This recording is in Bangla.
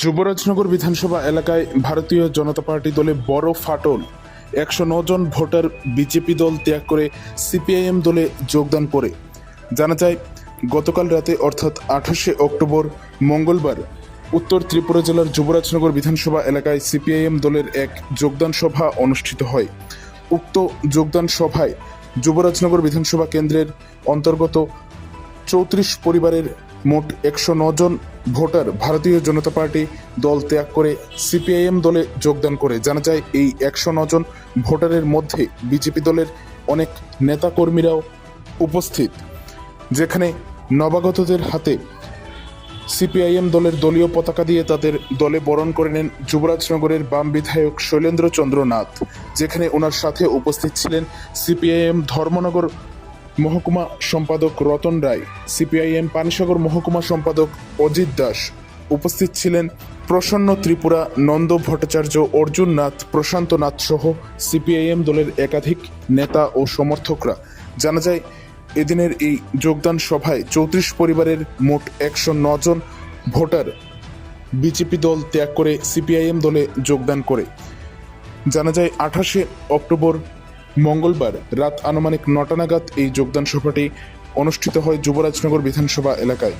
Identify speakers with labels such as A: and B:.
A: যুবরাজনগর বিধানসভা এলাকায় ভারতীয় জনতা পার্টি দলে বড় ফাটল। একশো জন ভোটার বিজেপি দল ত্যাগ করে সিপিআইএম দলে যোগদান করে জানা যায়, গতকাল রাতে অর্থাৎ আঠাশে অক্টোবর মঙ্গলবার উত্তর ত্রিপুরা জেলার যুবরাজনগর বিধানসভা এলাকায় সিপিআইএম দলের এক যোগদান সভা অনুষ্ঠিত হয়। উক্ত যোগদান সভায় যুবরাজনগর বিধানসভা কেন্দ্রের অন্তর্গত চৌত্রিশ পরিবারের মোট একশো জন ভোটার ভারতীয় জনতা পার্টি দল ত্যাগ করে সিপিআইএম দলে যোগদান করে। জানা যায়, এই একশো জন ভোটারের মধ্যে বিজেপি দলের অনেক নেতাকর্মীরাও উপস্থিত, যেখানে নবাগতদের হাতে সিপিআইএম দলের দলীয় পতাকা দিয়ে তাদের দলে বরণ করে নেন যুবরাজনগরের বাম বিধায়ক শৈলেন্দ্র চন্দ্র নাথ যেখানে ওনার সাথে উপস্থিত ছিলেন সিপিআইএম ধর্মনগর মহকুমা সম্পাদক রতন রায়, সিপিআইএম পানিসাগর মহকুমা সম্পাদক অজিত দাস। উপস্থিত ছিলেন প্রসন্ন ত্রিপুরা নন্দ ভট্টাচার্য, অর্জুন নাথ, প্রশান্ত নাথ সহ সিপিআইএম দলের একাধিক নেতা ও সমর্থকরা। জানা যায়, এদিনের এই যোগদান সভায় চৌত্রিশ পরিবারের মোট একশো জন ভোটার বিজেপি দল ত্যাগ করে সিপিআইএম দলে যোগদান করে। জানা যায়, আঠাশে অক্টোবর মঙ্গলবার রাত আনুমানিক নটা নাগাদ এই যোগদান সভাটি অনুষ্ঠিত হয় যুবরাজনগর বিধানসভা এলাকায়।